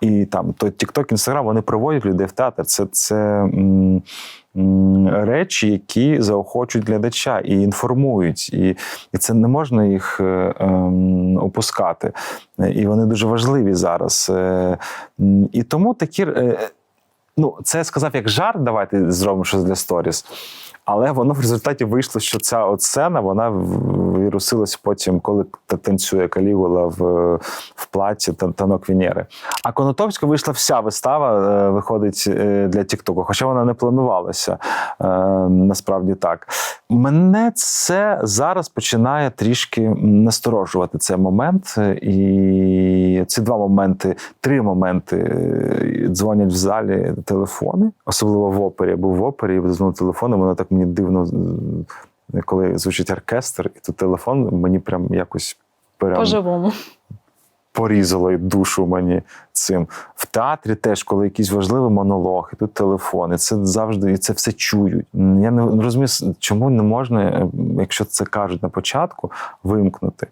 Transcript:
і там то TikTok, Instagram, вони приводять людей в театр. Це, це м, м, речі, які заохочують глядача і інформують. І, і це не можна їх е, ем, опускати. І вони дуже важливі зараз. Е, і тому такі. е, Ну, це я сказав як жарт, давайте зробимо щось для сторіс. Але воно в результаті вийшло, що ця от сцена вона вірусилась потім, коли та- танцює Калігула в, в платі та танок Венери. А Конотопська вийшла вся вистава, е, виходить е, для Тіктоку, хоча вона не планувалася е, насправді так. Мене це зараз починає трішки насторожувати цей момент. І ці два моменти, три моменти дзвонять в залі телефони, особливо в опері. Я був в опері і дзвонив телефоном, воно так мені дивно, коли звучить оркестр, і тут телефон мені прям якось прям По-живому. порізало душу мені цим. В театрі теж, коли якийсь важливий монолог, і тут телефон, і це завжди і це все чують. Я не розумію, чому не можна, е, якщо це кажуть на початку, вимкнути.